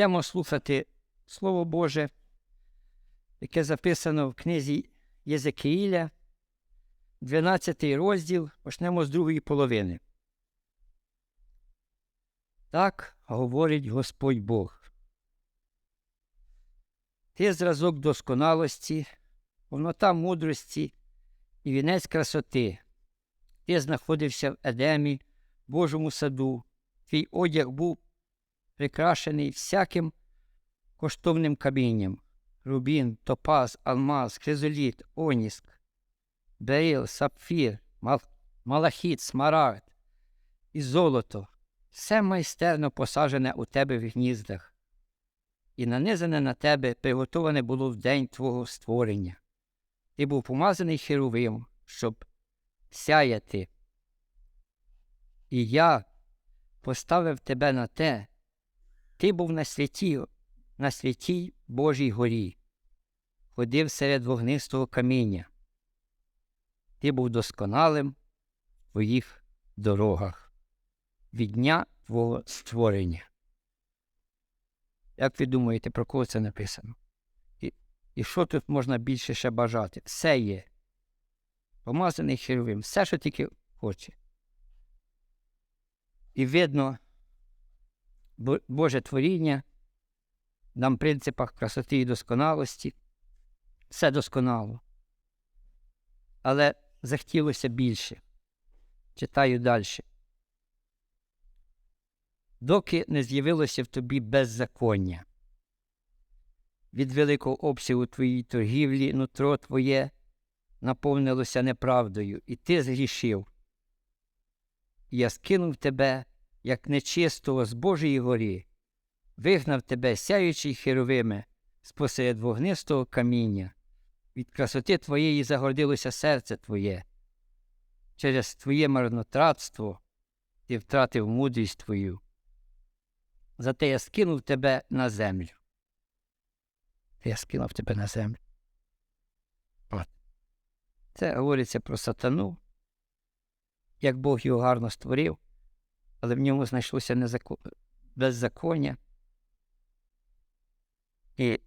Йдемо слухати Слово Боже, яке записано в книзі Єзекиїля, 12 розділ, почнемо з другої половини. Так говорить Господь Бог. Ти зразок досконалості, повнота мудрості і вінець красоти. Ти знаходився в Едемі, Божому саду, твій одяг був прикрашений всяким коштовним камінням рубін, топаз, алмаз, хризоліт, оніск, берил, сапфір, мал... малахіт, смарагд і золото. Все майстерно посаджене у тебе в гніздах, і нанизане на тебе приготоване було в день твого створення. Ти був помазаний херовим, щоб сяяти. І я поставив тебе на те, ти був на святі, на святій Божій горі, ходив серед вогнистого каміння. Ти був досконалим в твоїх дорогах від дня твого створення. Як ви думаєте, про кого це написано? І, і що тут можна більше ще бажати? Все є. Помазаний херовим, все, що тільки хоче. І видно Боже творіння, нам принципах красоти і досконалості. Все досконало. Але захотілося більше. Читаю далі. Доки не з'явилося в тобі беззаконня. Від великого обсягу твоїй торгівлі нутро твоє наповнилося неправдою, і ти згрішив. Я скинув тебе, як нечистого з Божої горі, вигнав тебе, сяючий херовими, спосеред вогнистого каміння. Від красоти твоєї загордилося серце твоє. Через твоє марнотратство ти втратив мудрість твою. Зате я скинув тебе на землю. Я скинув тебе на землю. От. Це говориться про сатану, як Бог його гарно створив, але в ньому знайшлося незакон... беззаконня. І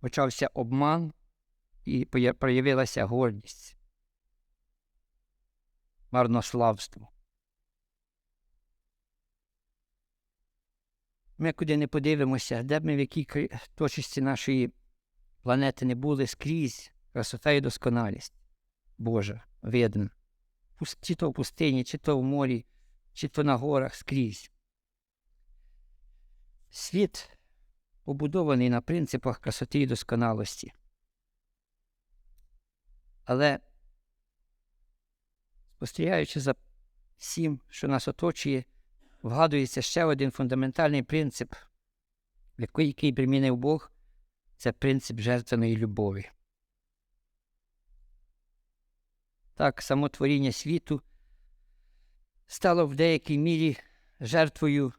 почався обман, і проявилася гордість, марнославство. Ми куди не подивимося, де б ми в якій точці нашої планети не були скрізь красота і досконалість Божа видна. Чи то в пустині, чи то в морі, чи то на горах скрізь. Світ побудований на принципах красоти і досконалості. Але, спостерігаючи за всім, що нас оточує, вгадується ще один фундаментальний принцип, який примінив Бог, це принцип жертвеної любові. Так, самотворіння світу стало в деякій мірі жертвою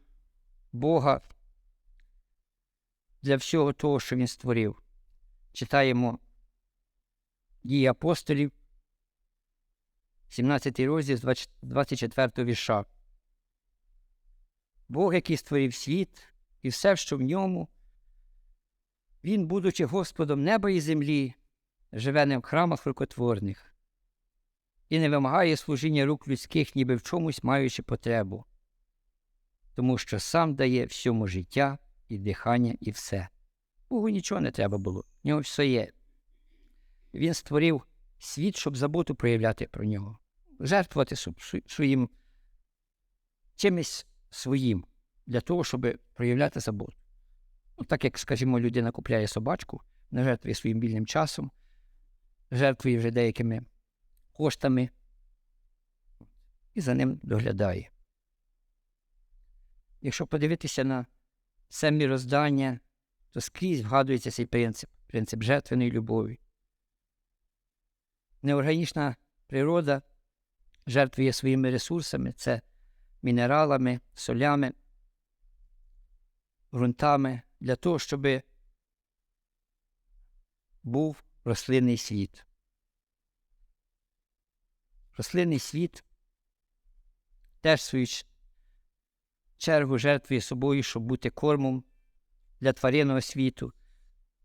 Бога для всього того, що він створив. Читаємо дії апостолів, 17 розділ 24 вірша. Бог, який створив світ і все, що в ньому, він, будучи Господом неба і землі, живе не в храмах рукотворних і не вимагає служіння рук людських, ніби в чомусь маючи потребу, тому що сам дає всьому життя і дихання, і все. Богу нічого не треба було, в нього все є. Він створив світ, щоб заботу проявляти про нього, жертвувати своїм чимось своїм для того, щоб проявляти заботу. Ну, Так як, скажімо, людина купляє собачку, не жертвує своїм вільним часом, жертвує вже деякими коштами і за ним доглядає. Якщо подивитися на це міроздання, то скрізь вгадується цей принцип, принцип жертвеної любові. Неорганічна природа жертвує своїми ресурсами, це мінералами, солями, ґрунтами для того, щоб був рослинний світ. Рослинний світ теж свою чергу жертвує собою, щоб бути кормом для тваринного світу,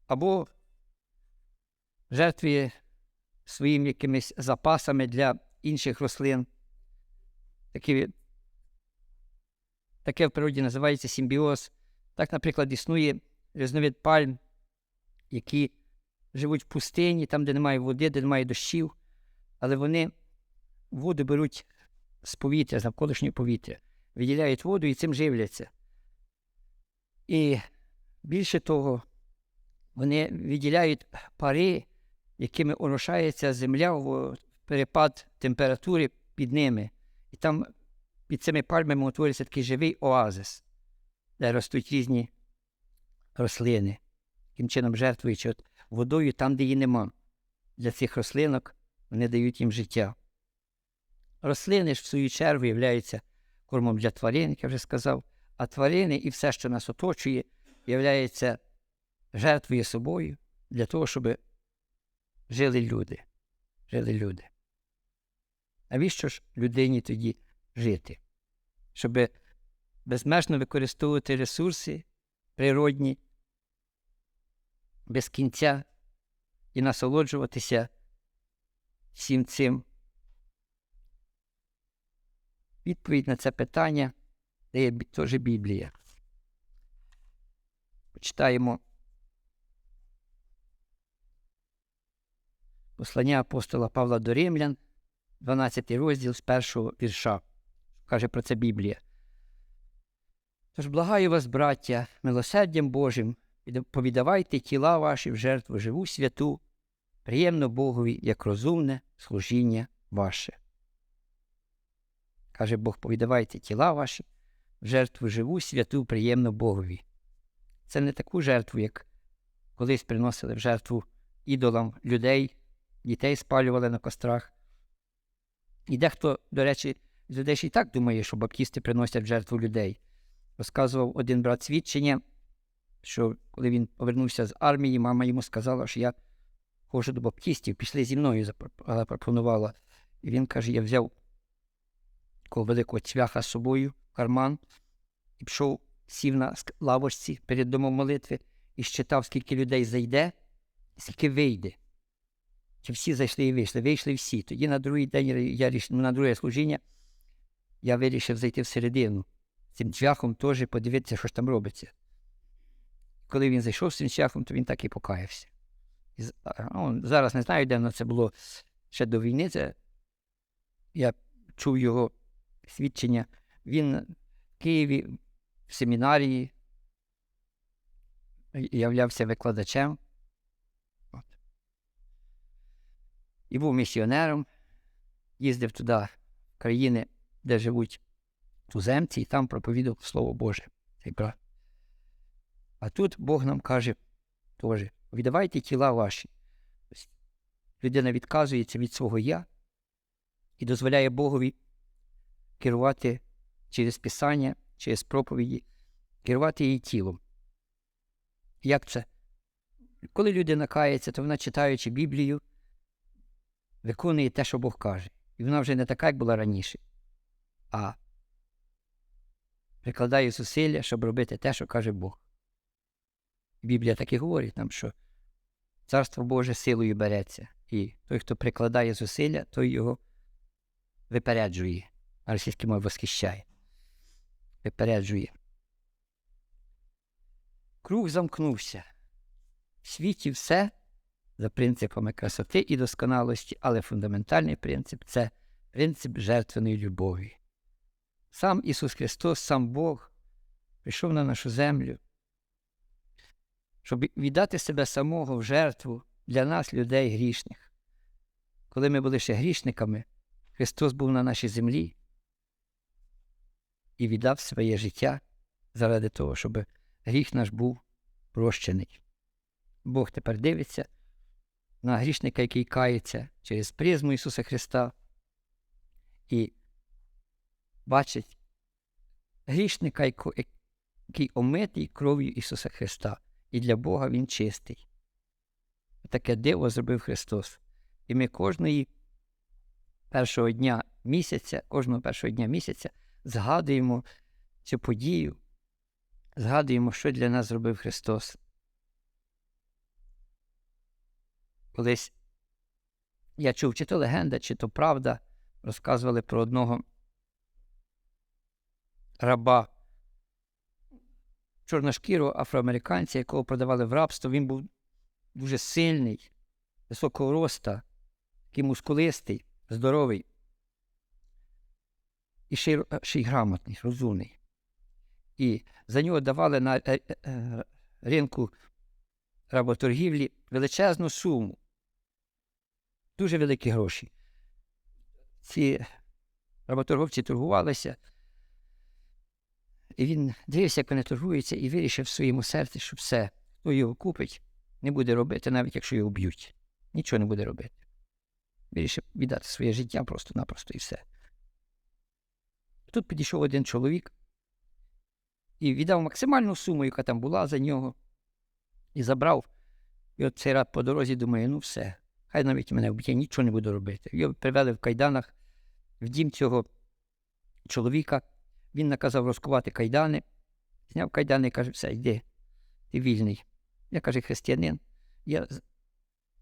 або жертвує своїми якимись запасами для інших рослин. Такі, таке в природі називається симбіоз. Так, наприклад, існує різновид пальм, які живуть в пустині, там, де немає води, де немає дощів, але вони воду беруть з повітря, з навколишнього повітря, виділяють воду і цим живляться. І більше того, вони виділяють пари, якими орошається земля в перепад температури під ними. І там під цими пальмами утворюється такий живий оазис, де ростуть різні рослини, таким чином жертвуючи водою там, де її нема. Для цих рослинок вони дають їм життя. Рослини ж, в свою чергу, являються кормом для тварин, як я вже сказав, а тварини і все, що нас оточує, являється жертвою собою для того, щоб жили люди. Жили люди. Навіщо ж людині тоді жити? Щоб безмежно використовувати ресурси природні, без кінця і насолоджуватися всім цим. Відповідь на це питання дає теж Біблія. Почитаємо послання апостола Павла до Римлян, 12 розділ з першого вірша. Каже про це Біблія. Тож благаю вас, браття, милосердям Божим, повідавайте тіла ваші в жертву живу святу, приємно Богові, як розумне служіння ваше. Каже Бог, повідавайте тіла ваші жертву живу, святу, приємно Богові. Це не таку жертву, як колись приносили в жертву ідолам людей, дітей спалювали на кострах. І дехто, до речі, з людей ще й так думає, що баптісти приносять в жертву людей. Розказував один брат свідчення, що коли він повернувся з армії, мама йому сказала, що я ходжу до баптістів, пішли зі мною, запро- запропонувала. І він каже: я взяв такого великого цвяха з собою карман і пішов, сів на лавочці перед домом молитви і щитав, скільки людей зайде, скільки вийде. Чи всі зайшли і вийшли? Вийшли всі. Тоді на другий день я ну, на друге служіння я вирішив зайти всередину. Цим цвяхом теж подивитися, що ж там робиться. Коли він зайшов з цим цвяхом, то він так і покаявся. І ну, зараз не знаю, де воно це було ще до війни. Це я чув його свідчення. Він в Києві в семінарії являвся викладачем. От. І був місіонером, їздив туди, в країни, де живуть туземці, і там проповідав Слово Боже. А тут Бог нам каже теж, віддавайте тіла ваші. Людина відказується від свого я і дозволяє Богові керувати через Писання, через проповіді, керувати її тілом. Як це? Коли людина кається, то вона, читаючи Біблію, виконує те, що Бог каже. І вона вже не така, як була раніше, а прикладає зусилля, щоб робити те, що каже Бог. Біблія так і говорить нам, що Царство Боже силою береться, і той, хто прикладає зусилля, той його випереджує. Російській мові восхищає. Випереджує. Круг замкнувся. В світі все за принципами красоти і досконалості, але фундаментальний принцип це принцип жертвеної любові. Сам Ісус Христос, сам Бог, прийшов на нашу землю, щоб віддати себе самого в жертву для нас, людей грішних. Коли ми були ще грішниками, Христос був на нашій землі і віддав своє життя заради того, щоб гріх наш був прощений. Бог тепер дивиться на грішника, який кається через призму Ісуса Христа, і бачить грішника, який омитий кров'ю Ісуса Христа, і для Бога Він чистий. Таке диво зробив Христос. І ми кожної першого дня місяця, кожного першого дня місяця згадуємо цю подію, згадуємо, що для нас зробив Христос. Колись я чув, чи то легенда, чи то правда, розказували про одного раба чорношкірого афроамериканця, якого продавали в рабство. Він був дуже сильний, високого роста, такий мускулистий, здоровий. І ще й, ще й грамотний, розумний. І за нього давали на е, е, ринку работоргівлі величезну суму. Дуже великі гроші. Ці работорговці торгувалися, і він дивився, як вони торгуються, і вирішив в своєму серці, що все, хто його купить, не буде робити, навіть якщо його б'ють. Нічого не буде робити. Вирішив віддати своє життя просто-напросто і все. Тут підійшов один чоловік і віддав максимальну суму, яка там була за нього, і забрав. І от цей рад по дорозі думає, ну все, хай навіть мене вб'є, нічого не буду робити. Його привели в кайданах в дім цього чоловіка. Він наказав розкувати кайдани, зняв кайдани і каже, все, йди, ти вільний. Я каже, християнин, я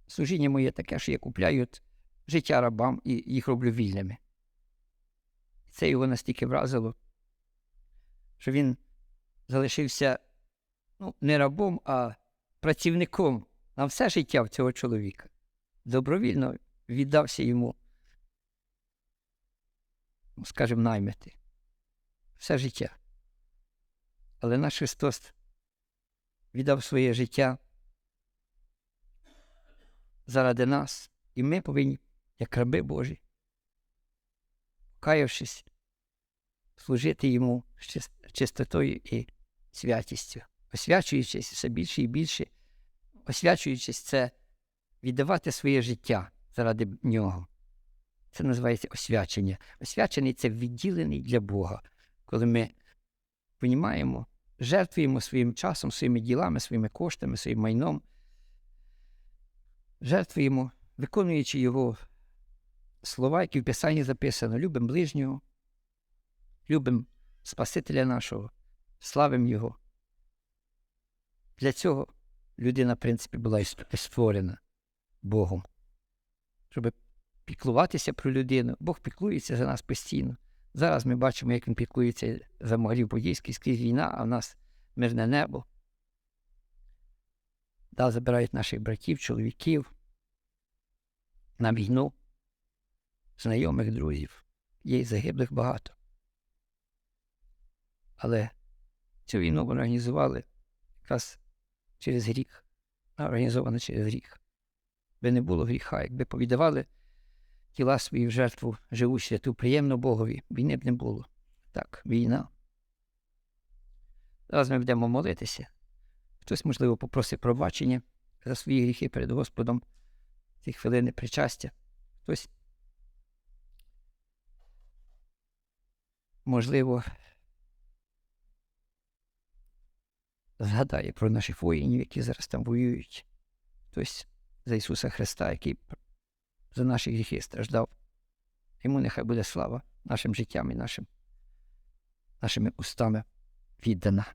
служіння моє таке, що я купляю життя рабам і їх роблю вільними. Це його настільки вразило, що він залишився ну, не рабом, а працівником на все життя в цього чоловіка. Добровільно віддався йому, ну, скажімо, наймити. Все життя. Але наш Христос віддав своє життя заради нас, і ми повинні, як раби Божі, каявшись, служити йому чистотою і святістю, освячуючись все більше і більше, освячуючись це віддавати своє життя заради нього. Це називається освячення. Освячений це відділений для Бога, коли ми понімаємо, жертвуємо своїм часом, своїми ділами, своїми коштами, своїм майном, жертвуємо, виконуючи Його слова, які в Писанні записано, любимо ближнього, любимо Спасителя нашого, славимо Його. Для цього людина, в принципі, була створена Богом, щоб піклуватися про людину. Бог піклується за нас постійно. Зараз ми бачимо, як він піклується за могилів подійських скрізь війна, а в нас мирне небо. Да, забирають наших братів, чоловіків на війну, знайомих друзів. Є загиблих багато. Але цю війну організували якраз через гріх, організовано через гріх. Би не було гріха, якби повідавали тіла свої в жертву живу святу, приємно Богові, війни б не було. Так, війна. Зараз ми будемо молитися. Хтось, можливо, попросить пробачення за свої гріхи перед Господом ці хвилини причастя. Хтось, можливо, згадає про наших воїнів, які зараз там воюють. Тобто за Ісуса Христа, який за наші гріхи страждав. Йому нехай буде слава нашим життям і нашим, нашими устами віддана.